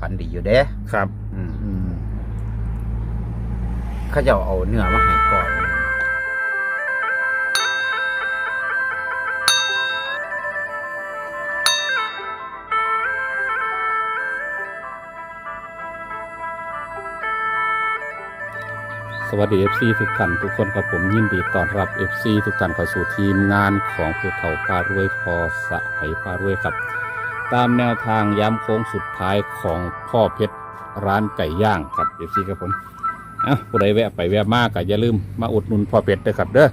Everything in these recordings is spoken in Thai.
ฝันดีอยู่เด้ครับ อืมอืมเขาเจะเอาเนื้อมาให้ก่อน สวัสดี FC ทุกท่านทุกคนครับผมยินดีต้อนรับ FC ทุกท่านเข้าสู่ทีมงานของผู้เฒ่าพารวยพอสะไหพารวยครับ ตามแนวทางย้ำโค้งสุดท้ายของพ่อเพชรร้านไก่ย่างครับ FC ครับผมอะผู้ใดแวะไปแวะมากก็อย่าลืมมาอุดหนุนพ่อเพชรด้วยครับเด้อ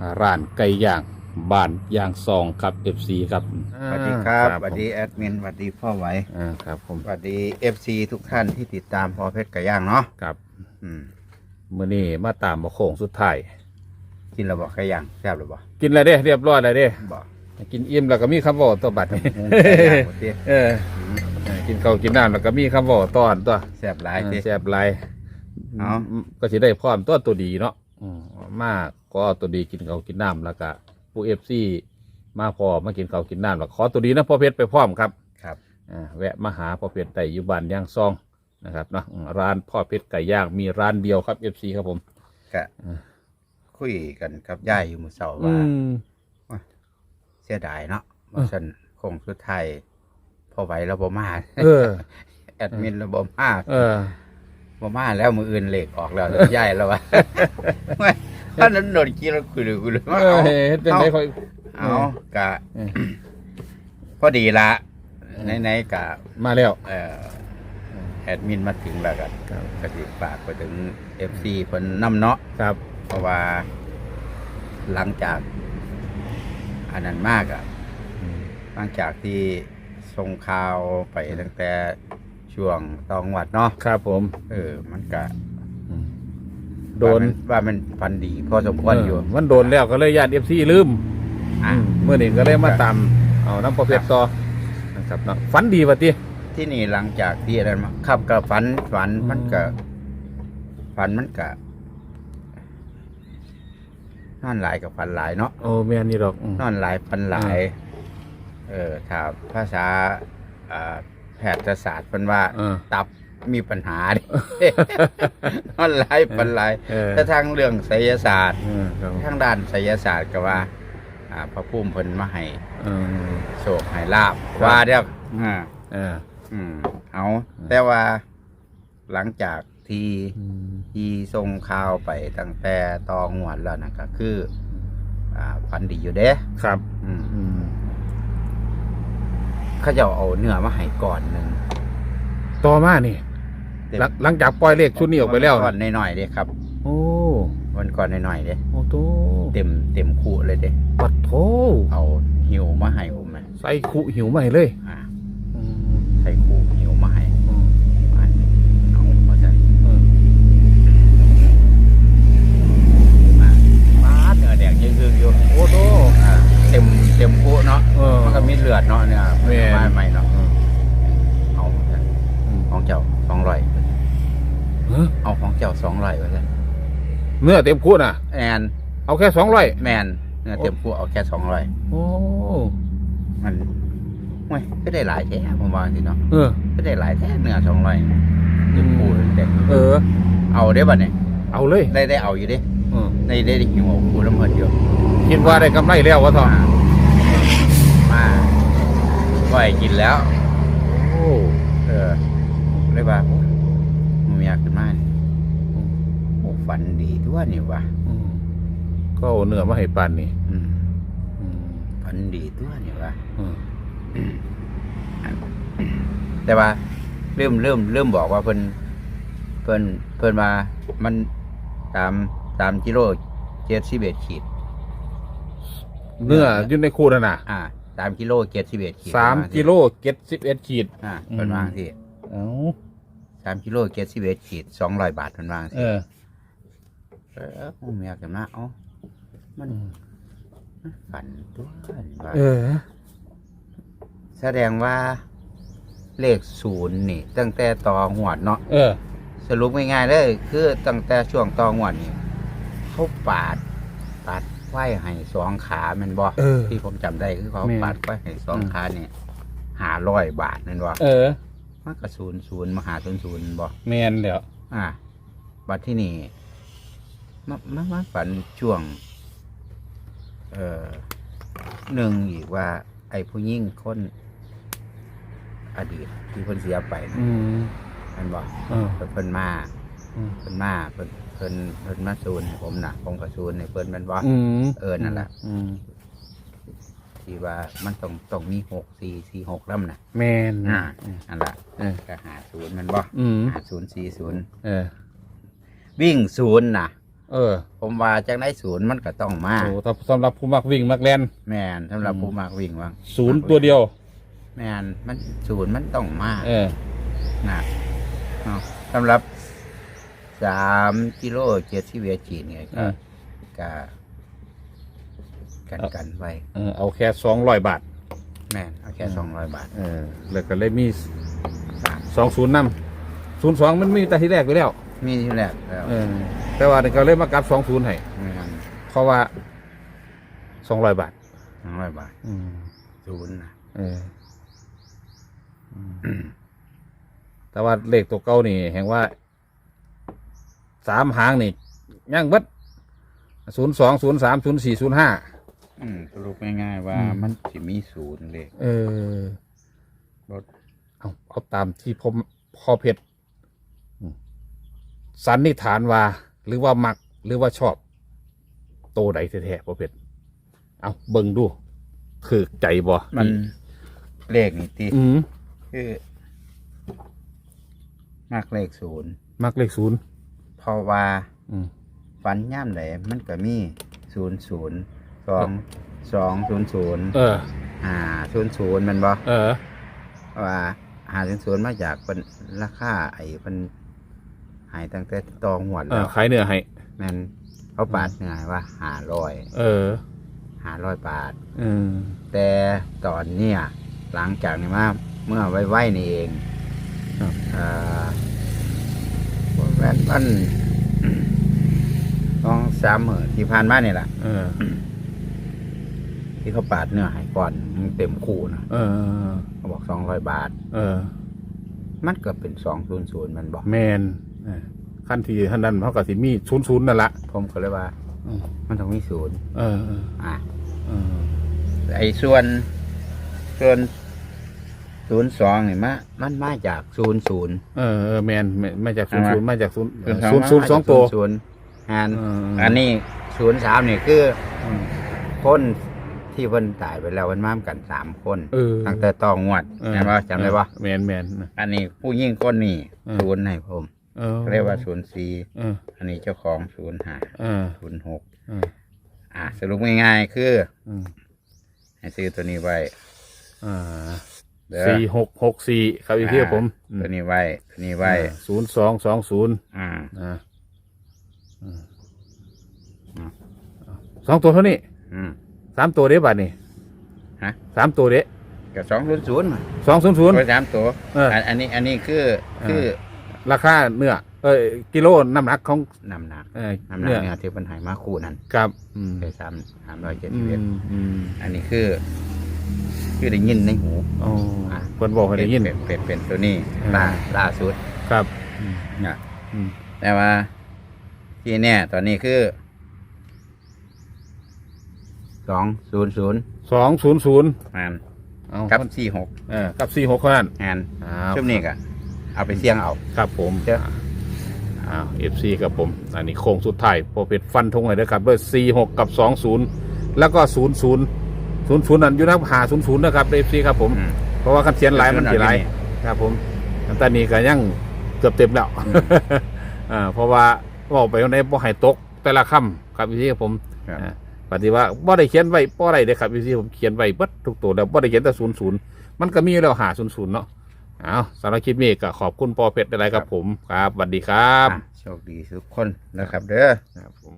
อ่าร้านไก่ย่างบ้านย่างซองครับ FC ครับสวัสดีครับอ่าสวัสดีแอดมินสวัสดีพ่อไหวอ่าครับผมสวัสดีเอฟซีทุกท่านที่ติดตามพอเพชรไก่ย่างเนาะครับอืมมื้อนี้มาตามมาโค้งสุดท้ายกินระบอกไก่ย่างแซ่บหรือบ่กินอะไรเด้เรียบร้อยแล้วเด้บ่ กินอิ่มแล้วก็มีคำบอกตัวบัตรหุงไก่ย่างหมดติเออเออกินข้าวกินน้ำแล้วก็มีคำบอกตอนตัวแซ่บหลายติแซ่บหลายเอ้าอืมก็สิได้พร้อมตัวตัวดีเนาะอืมมากก็เอาตัวดีกินข้าวกินน้ำแล้วก็ผู้เอฟซีมาพอมากินข้าวกินน้ำแล้วขอตัวดีนะพ่อเพชรไปพร้อมครับ ครับอ่าแวะมาหาพ่อเพชรแต่อยู่บ้านย่างซองนะครับเนาะอืมร้านพ่อเพชรไก่ย่างมีร้านเดียวครับเอฟซีครับผมก็อืมคุยกันกับย่ายอยู่มื้อเช้าอืว่าม เสียดายเนาะว่าซั่นคงสุดท้ายพอไหวแล้วบ่มาเออ แอดมินแล้วบ่มาเออบ่มาแล้วมืออื่นเหล็กออกแล้วแล้วย่ายแล้ววะไม่ถ้านั้นโดนกี้แล้วคุยเลยคุยเลยเอว่าอเอาเฮ็ดจังไดค่อยเอากะเออพอดีละเออไหนๆกะมาแล้วเอ่อแอดมินมาถึงแล้วกันครับก็สิฝากไปถึง FC เพิ่นนำเนาะครับ เพราะว่าหลังจาก อันนั้นมากอะอืมหลังจากที่ส่งข่าวไปตั้งแต่ช่วงตองวัดเนาะครับผม เออ มันก็อืมโดนว่ามันว่ามันฟันดีพอสมควรอยู่เมันโดนแล้วก็เลยญาติเอฟซีลืมอะเมื่อนี้ก็เลยมาตามเอาน้ำประเภทต่อนะครับเนาะฝันดีวะติที่นี่หลังจากที่อะไรมาขับกับฝันฝันอืมมันก็ฝันมันก็ นอนหลายกับฝันหลายเนาะโอ้แม่นี่ดอกอืม นอนหลายฝันหลาย เออถ้าภาษาอ่าแพทยศาสตร์เป็นว่าเออ ตับมีปัญหาดิ นอนหลายฝันหลายเออแต่ทางเรื่องไสยศาสตร์ เออครับทางด้านไสยศาสตร์ก็ว่า อ่า พระพุ่มเพิ่นมาให้เออ โศกให้ลาบว่าเดียวอ่า เออ อืมเอาแต่ว่าหลังจาก ที่อืมที่ส่งข่าวไปตั้งแต่ตองหวดแล้วนะก็คืออ่าฟันดีอยู่เด้ครับ อืมอืมเขาเจะเอาเนื้อมาให้ก่อนหนึ่งต่อมานี่หลังหลังจากปล่อยเลขชุดนี้ออกไปแล้วก่อนหน่อยๆเด้ครับ โอ้วันก่อนหน่อยๆเด้โอ้โตเต็มเต็มคู่เลยเด้ปัดโถเอาหิวมาให้ผมนะใส่คุหิวใหม่เลย อ่า อืม ใส่คู่หิวมาให้ อืม มาเอาเพราะฉะนั้น อืม มามาเนื้อแดงยังคืออยู่ โอ้โต อ่าเต็มเต็มคู่เนาะ เออ มันก็มีเลือดเนาะเนี่ย แม่น ไม่ไม่เนาะ อืม เอาเพราะฉะนั้น อืม ของเจ้าสองร้อย เอ้อ เอาของเจ้า สองร้อยเพราะฉะนั้นเนื้อเต็มคู่น่ะแอนเอาแค่สองร้อยแมนเนื้อเต็มคู่เอาแค่สองร้อยโอ้มันโอ้ยก็ได้หลายแท้ผมว่าสิเนาะเออก็ได้หลายแท้เนื้อสองร้อยเต็มคู่เต็มเออ เอาได้บัดเนี่ยเอาเลย ได้ได้เอาอยู่ดิเออได้ได้หิวเอาคู่น้ำเพิ่นอยู่คิดว่าได้กำไรแล้ววะท่อมามาก็ให้กินแล้ว โอ้เออเลยว่าโอ้ยมันอยากขึ้นมานี่โอ้ ฝันดีทั่วนี่ว่ะอืมก็เอาเนื้อมาให้ปันนี่อืมอืมฝันดีทั่วนี่ว่ะอืมแต่ว่าเริ่มเริ่มเริ่มบอกว่าเพิ่นเพิ่นเพิ่นมามันตามตามกิโลเจ็ดสิบเอ็ดขีด เนื้ออยู่ในคู่นั่นน่ะอ่าตามกิโลเจ็ดสิบเอ็ดขีดสามกิโลเจ็ดสิบเอ็ดขีด อ่าเพิ่นวางที่เอ้าสามกิโลเจ็ดสิบเอ็ดขีดสองร้อยบาทเพิ่นวางเอที่อ เออผมอยากจะมาเอ้ามันฝันตัวนี่ว่าเออ แสดงว่าเลขศูนย์นี่ ตั้งแต่ต่อหวดเนาะ เออ สรุปง่ายๆเลยคือตั้งแต่ช่วงต่อหวดนี่เขาปาด ปาดไว้ให้สองขาแมันบ่เออที่ผมจำได้คือเขาแม่น ปาดไว้ให้สองอืมขาเนี่ยหาร้อยบาทนั่นบ่เออ มันก็ศูนย์ศูนย์มาหาศูนย์ศูนย์บ่แมนเดี๋ยวอ่าบัดที่นี่ มามามาฝันช่วง เอ่อหนึ่งอีกว่า ไอ้ผู้ยิ่งคนอดีตที่เพิ่นเสียไปนะอืมมันบอกเออเพิ่นมาอืมเพิ่นมาเพิ่นเพิ่นเพิ่นมาซูนให้ผมนะผมก็ซูนให้เพิ่นแมันบ่อืมเออนั่นแหละอืมที่ว่ามันต้องต้องมีหกสี่สี่หกลำน่ะแมนอ่านั่นแหละเออก็หาศูนย์แมันบ่อืมหาศูนย์สี่ศูนย์เออวิ่งศูนย์น่ะ เออผมว่าจังได้ศูนย์มันก็ต้องมาโอ้ถ้าสำหรับผู้มักวิ่งมักแลนแม่นสำหรับอืมผู้มากวิ่งว่างศูนย์ตัวเดียว แม่นมันศูนย์มันต้องมาเออนะเนาะสำหรับสามกิโลเจ็ดสิบเวจีเนี่ยเอก็อก็กันกันไว้ เออเอาแค่สองร้อยบาท แม่นเอาแค่สองร้อยบาท เออแล้วก็เลยมีสามสองศูนย์นำศูนย์สองมันมีแต่ที่แรกไปแล้ว มีที่แรกแล้วเออ แต่ว่าก็เลยมากลับสองศูนย์ให้แม่นเพราะว่าสองร้อยบาท สองร้อยบาทอืมศูนย์นะเอออืมแต่ว่าเลขตัวเก้านี่แห่งว่าสามหางนี่ย่างเบัดศูนย์สองศูนย์สามศูนย์สี่ศูนย์ห้า อืมสรุปง่ายๆว่าอืม มันจะมีศูนย์เลยเออ รถเอาเอาตามที่ผมพอเพชรอืมสันนิษฐานว่า หรือว่ามักหรือว่าชอบโตใดแท้ๆพอเพชรเอาเบิ่งดู คือใจบ่มันเลขนี่ตีอืมคือมากเลขศูนย์มักเลขศูนย์เพราะว่าอืม ฝันย่ำไหนมันก็มีศูนย์ศูนย์สองสองศูนย์ศูนย์เออห้าศูนย์ศูนย์มันบ่เออ ว่าหาศูนย์ศูนย์มาจากเป็นราคาไอ้เป็น หายตั้งแต่ตองหวดเอแล้อวขายเนื้อให้แมันเขาปาดเงายว่าหาร้อยเออหาร้อยบาทอืมแต่ตอนเนี้ยหลังจากนี้มาเมื่อไว้ไว้นี่เองครับเอ่อแม่นมันต้องสามหมื่นที่ผ่านมานี่แหละเออที่เขาปาดเนื้อใหายก่อนมันเต็มคู่นะเออเขาบอกสองร้อยบาท เออ มันก็เป็นสองศูนย์ศูนย์มันบอกแมนเออ ขั้นที่ท่านนั้นเขากับสิมีศูนย์ศูนย์นั่นละผมก็เลยว่าอืมมันต้องมีศูนย์เออเอออะเออไอ้ส่วน ส่วนศูนย์สองนี่มามันมาจากศูนย์ศูนย์ เออเออแมนไม่ไม่จากศูนย์เอาศูนย์มามาจากศูนย์ศูนย์ศูนย์ศูนย์สองตัว ศูนย์งานเอออันนี้ศูนย์สามนี่คืออืม คนที่เพิ่นตายไปแล้วมันมากันสามคนเออตั้งแต่ตองงวดเออ ใช่ปะจำได้ปะแมนแมน อันนี้ผู้ยิ่งคนนี่เออ ศูนย์ให้ผม เออเรียกว่าศูนย์สี่เออ อันนี้เจ้าของศูนย์ห้าเออศูนย์หกเอออะสรุปง่ายๆคืออืมให้ซื้อตัวนี้ไว้อ่าเด้อสี่หกหกสี่ครับอีกที่ผมอ่าตัวนี้ไว้ตัวนี้ไว้ศูนย์สองสองศูนย์อ่าอ่าอืมอืมสองตัวเท่านี้อืม สามตัวเด้บัดนี่ฮะ สามตัวเด้กับสองศูนย์ศูนย์ สองศูนย์ศูนย์ ตัวสามตัวเอออันอันนี้อันนี้คือคือ ราคาเนื้อเออกิโลน้ำหนักของน้ำหนักเออน้ำหนักเนื้อเนี่ยที่เป็นใหายมาคู่นั้นกับอืมเคยสามสามร้อยเจ็ดอืสิบเอ็ดมอืมอันนี้คือ คือได้ยินในหูอ๋อเพิ่นบอกให้ได้ยินเป็นเป็นเป็นตัวนี้อ่าล่าล่าสุดครับอืมเนี่ยอืมแต่ว่า ที่เนี่ยตอนนี้คือสองศูนย์ศูนย์สองศูนย์ศูนย์งานเอากับสี่หกเออกับสี่หกเท่านั้นงานอ้าวช่วงนี้ก็ เอาไปเสี่ยงเอา ครับผมเจ้า อ้าวเอฟซีกับผม อันนี้โค้งสุดท้ายพอเป็ดฟันธงเลยนะครับด้วยสี่หกกับสองศูนย์แล้วก็ศูนย์ศูนย์ศูนย์ศูนย์นั่นอยู่นับหาศูนย์ศูนย์นะครับเอฟซีครับผม อืม เพราะว่าคันเสียนหลายมันสิหลายศูนย์ครับผมอันตอนนี้ก็ยังเกือบเต็มแล้วอ่าเพราะว่าบอกไปในบ่ให้ตกแต่ละคำครับพี่ครับผมครับ อ่าปฏิว่าบ่ได้เขียนไว้บ่ได้เด้อครับพี่ผมเขียนไว้เบิดทุกตัวแล้วบ่ได้เขียนแต่ศูนย์ศูนย์มันก็มีอยู่แล้วหาศูนย์ศูนย์เนาะ อ้าวสำหรับคลิปนี้ก็ขอบคุณปอเพชรอะไรครับผมครับสวัสดีครับอะโชคดีทุกคนนะครับ เด้อ ครับผม